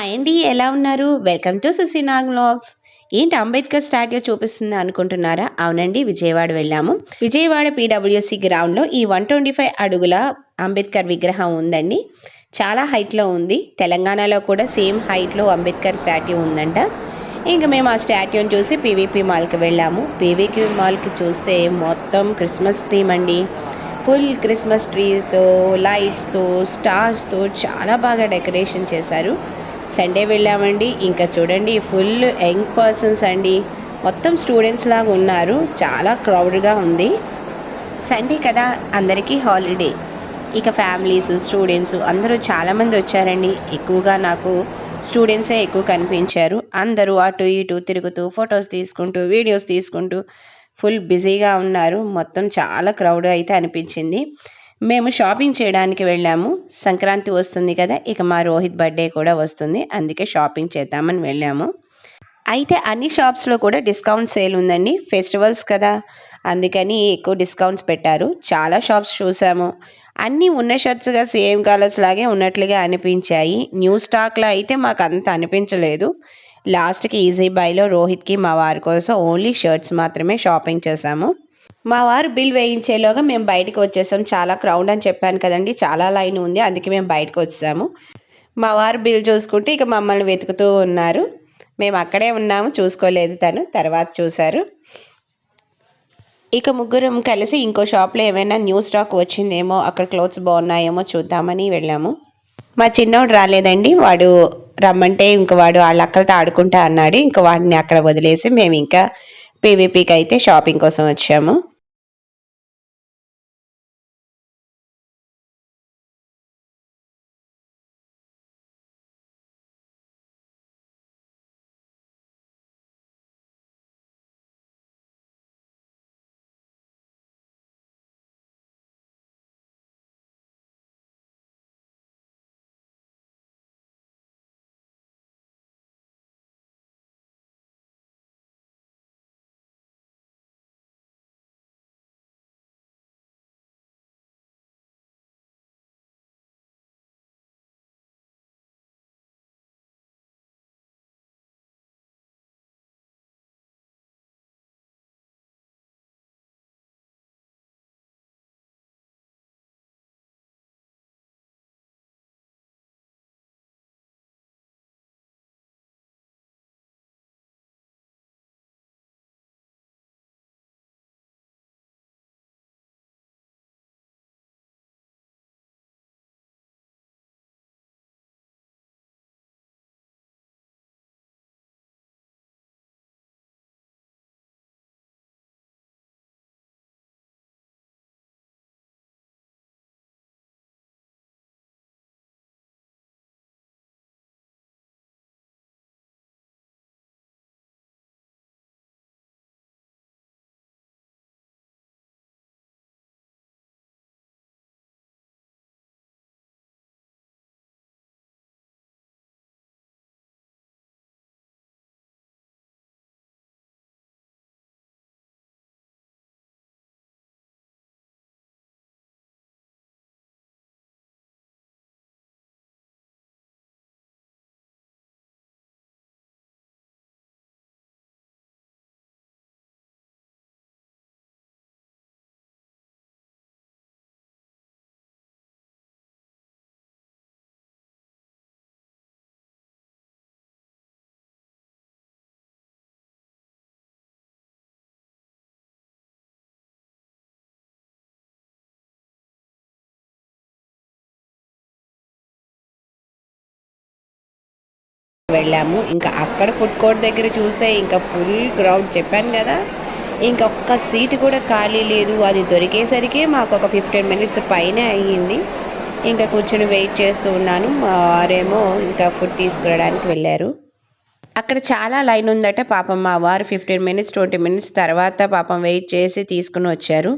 Hi అండి ఎలా ఉన్నారు? వెల్కమ్ టు సుసీనాగ్ వ్లాగ్స్ ఏంటి అంబేద్కర్ స్టాట్యూ చూపిస్తుంది అనుకుంటున్నారా? అవునండి విజయవాడ వెళ్ళాము. విజయవాడ పీడబ్ల్యూసి గ్రౌండ్లో ఈ వన్ ట్వంటీ ఫైవ్ అడుగుల అంబేద్కర్ విగ్రహం ఉందండి. చాలా హైట్లో ఉంది. తెలంగాణలో కూడా సేమ్ హైట్లో అంబేద్కర్ స్టాట్యూ ఉందంట. ఇంక మేము ఆ స్టాట్యూని చూసి పీవీపీ మాల్కి వెళ్ళాము. పీవీపీ మాల్కి చూస్తే మొత్తం క్రిస్మస్ థీమ్ అండి. ఫుల్ క్రిస్మస్ ట్రీస్తో లైట్స్తో స్టార్స్తో చాలా బాగా డెకరేషన్ చేశారు. సండే వెళ్ళామండి. ఇంకా చూడండి ఫుల్ యంగ్ పర్సన్స్ అండి. మొత్తం స్టూడెంట్స్ లాగా ఉన్నారు. చాలా క్రౌడ్గా ఉంది. సండే కదా అందరికీ హాలిడే ఇక ఫ్యామిలీస్ స్టూడెంట్స్ అందరూ చాలామంది వచ్చారండి. ఎక్కువగా నాకు స్టూడెంట్సే ఎక్కువ కనిపించారు. అందరూ అటు ఇటు తిరుగుతూ ఫొటోస్ తీసుకుంటూ వీడియోస్ తీసుకుంటూ ఫుల్ బిజీగా ఉన్నారు. మొత్తం చాలా క్రౌడ్ అయితే అనిపించింది. మేము షాపింగ్ చేయడానికి వెళ్ళాము. సంక్రాంతి వస్తుంది కదా ఇక మా రోహిత్ బర్త్డే కూడా వస్తుంది. అందుకే షాపింగ్ చేద్దామని వెళ్ళాము. అయితే అన్ని షాప్స్లో కూడా డిస్కౌంట్ సేల్ ఉందండి. ఫెస్టివల్స్ కదా అందుకని ఎక్కువ డిస్కౌంట్స్ పెట్టారు. చాలా షాప్స్ చూసాము. అన్నీ ఉన్న షర్ట్స్గా సేమ్ కలర్స్ లాగే ఉన్నట్లుగా అనిపించాయి. న్యూ స్టాక్లో అయితే మాకు అంత అనిపించలేదు. లాస్ట్కి ఈజీ బైలో రోహిత్కి మా వారి కోసం ఓన్లీ షర్ట్స్ మాత్రమే షాపింగ్ చేశాము. మా వారు బిల్ వేయించేలోగా మేము బయటకు వచ్చేసాం. చాలా క్రౌడ్ అని చెప్పాను కదండి. చాలా లైన్ ఉంది. అందుకే మేము బయటకు వచ్చాము మా వారు బిల్ చూసుకుంటే ఇక మమ్మల్ని వెతుకుతూ ఉన్నారు. మేము అక్కడే ఉన్నాము. చూసుకోలేదు తను. తర్వాత చూశారు. ఇక ముగ్గురం కలిసి ఇంకో షాప్లో ఏమైనా న్యూ స్టాక్ వచ్చిందేమో అక్కడ క్లోత్స్ బాగున్నాయేమో చూద్దామని వెళ్ళాము. మా చిన్నోడు రాలేదండి. వాడు రమ్మంటే ఇంక వాడు వాళ్ళ అక్కలతో ఆడుకుంటా అన్నాడు. ఇంక వాడిని అక్కడ వదిలేసి మేము ఇంకా పీవీపీకి అయితే షాపింగ్ కోసం వచ్చాము. వెళ్ళాము. ఇంకా అక్కడ ఫుడ్ కోర్ట్ దగ్గర చూస్తే ఇంకా ఫుల్ క్రౌడ్. చెప్పాను కదా ఇంకా ఒక్క సీట్ కూడా ఖాళీ లేదు. అది దొరికేసరికి మాకు ఒక ఫిఫ్టీన్ మినిట్స్ పైన అయ్యింది. ఇంకా కూర్చొని వెయిట్ చేస్తూ ఉన్నాను. మా వారేమో ఇంకా ఫుడ్ తీసుకురావడానికి వెళ్ళారు. అక్కడ చాలా లైన్ ఉందట పాపం. మా వారు ఫిఫ్టీన్ మినిట్స్ ట్వంటీ మినిట్స్ తర్వాత పాపం వెయిట్ చేసి తీసుకుని వచ్చారు.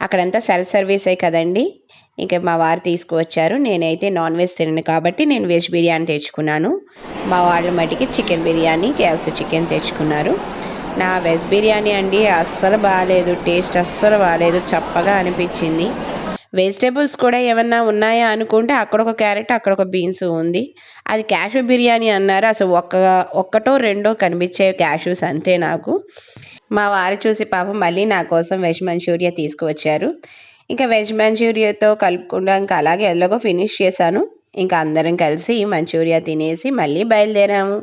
అక్కడంతా సెల్ఫ్ సర్వీసే కదండి. ఇంకా మా వారు తీసుకువచ్చారు. నేనైతే నాన్ వెజ్ తినను కాబట్టి నేను వెజ్ బిర్యానీ తెచ్చుకున్నాను. మా వాళ్ళ మటుకి చికెన్ బిర్యానీ కేఎఫ్సీ చికెన్ తెచ్చుకున్నారు. నా వెజ్ బిర్యానీ అండి అస్సలు బాగాలేదు టేస్ట్ అస్సలు బాగాలేదు చప్పగా అనిపించింది. వెజిటేబుల్స్ కూడా ఏమన్నా ఉన్నాయా అనుకుంటే అక్కడ ఒక క్యారెట్ అక్కడ ఒక బీన్స్ ఉంది. అది క్యాషు బిర్యానీ అన్నారు. అసలు ఒక్క ఒక్కటో రెండో కనిపించే క్యాషూస్ అంతే నాకు. మా వారు చూసి పాపం మళ్ళీ నా కోసం వెజ్ మంచూరియా తీసుకువచ్చారు. ఇంకా వెజ్ మంచూరియాతో కలుపుకుండా ఇంకా అలాగే ఎల్లగో ఫినిష్ చేశాను. ఇంకా అందరం కలిసి మంచూరియా తినేసి మళ్ళీ బయలుదేరాము.